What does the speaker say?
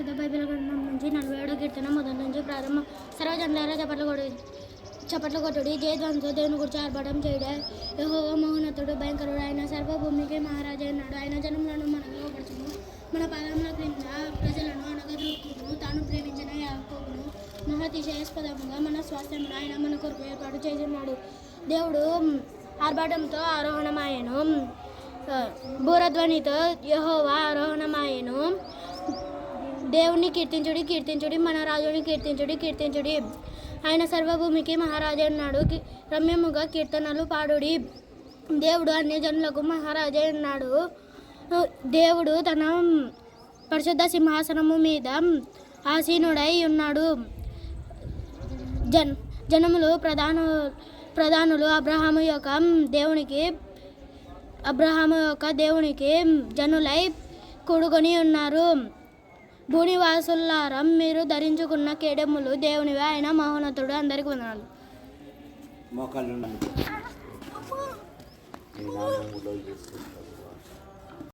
పరిశుద్ధ బైబిల్ గ్రంథం నుంచి నలభై ఏడో కీర్తన మొదటి నుంచి ప్రారంభం. సర్వజనులారా చప్పట్లు కొడు చప్పట్లు కొట్టుడి. జయధ్వంస దేవుని గురించి ఆర్భాటం చేయడే యహో మహోన్నతుడు భయంకరుడు. ఆయన సర్వభూమికి మహారాజు అన్నాడు. ఆయన జనములను మనలో పరచును మన పాదముల క్రింద ప్రజలను అనగదొక్కును తాను ప్రేమించిన యాకోబును మహాతిశయాస్పదముగా మన స్వాస్థ్యమును ఆయన మన కొరకు ఏర్పాటు చేస్తున్నాడు దేవుడు ఆర్భాటంతో ఆరోహణమాయను. భూరధ్వనితో బూరధ్వనితో యహోవా ఆరోహణమాయను. దేవుని కీర్తించుడి కీర్తించుడి మన రాజుని కీర్తించుడి కీర్తించుడి. ఆయన సర్వభూమికి మహారాజా అన్నాడు. రమ్యముగా కీర్తనలు పాడుడి. దేవుడు అన్ని జనులకు మహారాజా అన్నాడు. దేవుడు తన పరిశుద్ధ సింహాసనము మీద ఆసీనుడై ఉన్నాడు. జన్ జనములు ప్రధాన ప్రధానులు అబ్రహాము యొక్క దేవునికి అబ్రహాము యొక్క దేవునికి జనులై కూడుకొని ఉన్నారు. భూనివాసులారం మీరు ధరించుకున్న కేడెములు దేవునివి. ఆయన మహోన్నతుడు అందరికి వందనాలు. మోకాళ్ళు